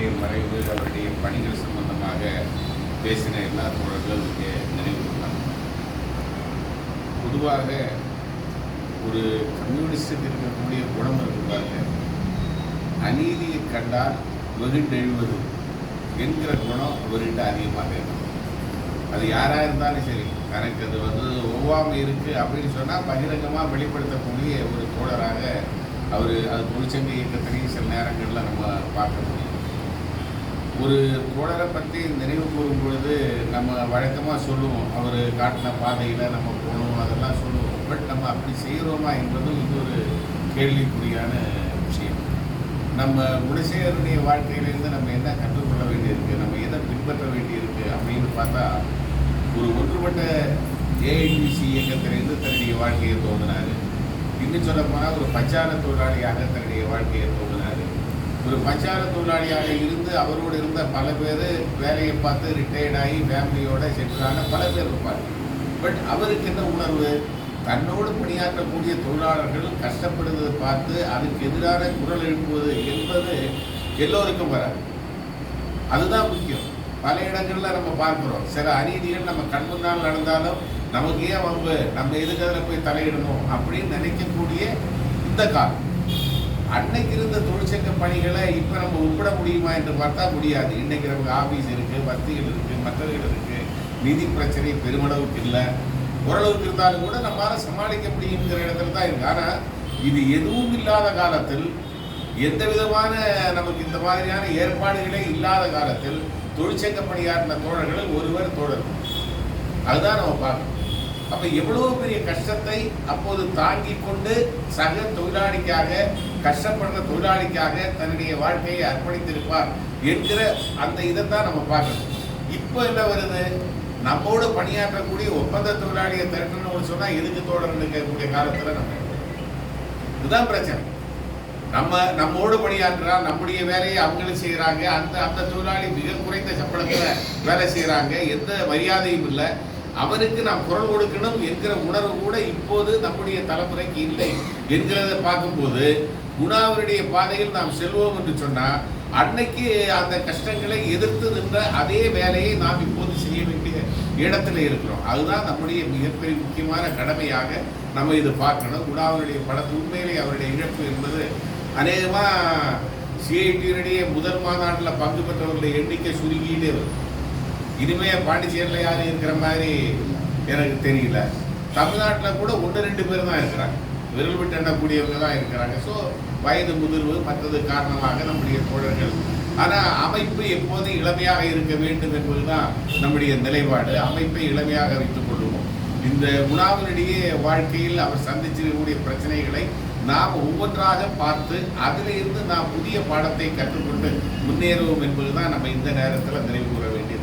அவருடைய மறைவு அவருடைய பணிகள் சம்பந்தமாக பேசின எல்லா தோழர்கள் இங்கே நினைவு பொதுவாக ஒரு கம்யூனிஸ்டுக்கு இருக்கக்கூடிய குணம் இருக்கிறாங்க அநீதியை கண்டால் வெகுண்டெழுவது என்கிற குணம் அவர்கிட்ட அதிகமாக இருக்கும் அது யாராக இருந்தாலும் சரி எனக்கு அது வந்து ஒவ்வாமை இருக்குது அப்படின்னு சொன்னால் பகிரங்கமாக வெளிப்படுத்தக்கூடிய ஒரு தோழராக அவர் அது தொழிற்சங்க இயக்கத்திலையும் சில நேரங்களில் நம்ம பார்க்க முடியும். ஒரு தோழரை பற்றி நினைவு கூறும் பொழுது நம்ம வழக்கமாக சொல்லுவோம். அவர் காட்டின பாதையில் நம்ம போகணும் அதெல்லாம் சொல்லுவோம். பட் நம்ம அப்படி செய்கிறோமா என்பதும் இது ஒரு கேள்விக்குறியான விஷயம். நம்ம குணசேகருடைய வாழ்க்கையிலேருந்து நம்ம என்ன கற்றுக்கொள்ள வேண்டியிருக்கு? நம்ம எதை பின்பற்ற வேண்டியிருக்கு? அப்படின்னு பார்த்தா ஒரு ஒன்றுபட்ட ஏஐடிசி இயக்கத்திலிருந்து தன்னுடைய வாழ்க்கையை தோன்றினார். இன்னும் சொல்ல போனால் ஒரு பச்சார தொழிலாளியாக தன்னுடைய வாழ்க்கையை தோன்றினார். ஒரு பஞ்சார தொழிலாளியாக இருந்து அவரோடு இருந்த பல பேர் வேலையை பார்த்து ரிட்டையர்ட் ஆகி ஃபேமிலியோட செட்டிலான பல பேர் இருப்பார் பட் அவருக்கு என்ன உணர்வு? தன்னோடு பணியாற்றக்கூடிய தொழிலாளர்கள் கஷ்டப்படுவதை பார்த்து அதுக்கு எதிரான குரல் எழுப்புவது என்பது எல்லோருக்கும் வராது. அதுதான் முக்கியம். பல இடங்களில் நம்ம பார்க்குறோம். சில அநீதிகள் நம்ம கண் முன்னால் நடந்தாலும் நமக்கு ஏன் வம்பு? நம்ம எதுக்கு அதில் போய் தலையிடணும் அப்படின்னு நினைக்கக்கூடிய இந்த காலம். அன்னைக்கு இருந்த தொழிற்சங்க பணிகளை இப்போ நம்ம ஒப்பிட முடியுமா என்று பார்த்தா முடியாது. இன்னைக்கு நமக்கு ஆபீஸ் இருக்கு வசதிகள் இருக்கு மற்றவர்கள் இருக்கு. நிதி பிரச்சனை பெருமளவுக்கு இல்லை. ஓரளவுக்கு இருந்தாலும் கூட நம்மளால சமாளிக்க முடியுங்கிற இடத்துல தான் இருக்கு. ஆனால் இது எதுவும் இல்லாத காலத்தில் எந்த விதமான நமக்கு இந்த மாதிரியான ஏற்பாடுகளே இல்லாத காலத்தில் தொழிற்சங்க பணியாற்றின தோழர்கள் ஒருவர் தோழர் அதுதான் நம்ம பார்க்கணும். அப்ப எவ்வளவு பெரிய கஷ்டத்தை அப்போது தாங்கி கொண்டு சக தொழிலாளிக்காக கஷ்டப்படுற தொழிலாளிக்காக தன்னுடைய வாழ்க்கையை அர்ப்பணித்திருப்பார் என்கிற அந்த இதைத்தான் நம்ம பார்க்கணும். இப்போ என்ன வருது? நம்மோடு பணியாற்றக்கூடிய ஒப்பந்த தொழிலாளியை திரட்டணும்னு சொன்னா எதுக்கு தோழர்கள் இருக்கக்கூடிய காலத்துல நம்ம இதுதான் பிரச்சனை. நம்ம நம்மோடு பணியாற்றுறா நம்முடைய வேலையை அவங்களும் செய்கிறாங்க அந்த அந்த தொழிலாளி மிக குறைந்த சம்பளத்தில் வேலை செய்கிறாங்க எந்த மரியாதையும் இல்லை. அவருக்கு நாம் குரல் கொடுக்கணும் என்கிற உணர்வு கூட இப்போது நம்முடைய தலைமுறைக்கு இல்லை. என்கிறத பார்க்கும்போது குணாவருடைய பாதையில் நாம் செல்வோம் என்று சொன்னால் அன்னைக்கு அந்த கஷ்டங்களை எதிர்த்து நின்ற அதே வேலையை நாம் இப்போது செய்ய வேண்டிய இடத்துல இருக்கிறோம். அதுதான் நம்முடைய மிகப்பெரிய முக்கியமான கடமையாக நம்ம இது பார்க்கணும். குணாவருடைய படத்து உண்மையிலே அவருடைய இழப்பு என்பது அநேகமாக சிஐடியினுடைய முதல் மாநாட்டில் பங்கு பெற்றவர்களுடைய எண்ணிக்கை சுருங்கிட்டே வரும். இனிமே பாண்டிச்சேரியில் யாரும் இருக்கிற மாதிரி எனக்கு தெரியல. தமிழ்நாட்டில் கூட ஒன்று ரெண்டு பேர் தான் இருக்கிறாங்க. விரல் விட்டு எண்ணக்கூடியவங்க தான் இருக்கிறாங்க. ஸோ வயது முதிர்வு மற்றது காரணமாக நம்முடைய தோழர்கள். ஆனால் அமைப்பு எப்போதும் இளமையாக இருக்க வேண்டும் என்பதுதான் நம்முடைய நிலைப்பாடு. அமைப்பை இளமையாக வைத்துக் கொள்வோம். இந்த உணாவினுடைய வாழ்க்கையில் அவர் சந்திச்சிருக்கக்கூடிய பிரச்சனைகளை நாம் ஒவ்வொன்றாக பார்த்து அதிலிருந்து நாம் புதிய பாடத்தை கற்றுக்கொண்டு முன்னேறுவோம் என்பதுதான் நம்ம இந்த நேரத்தில் நினைவு கூற வேண்டிய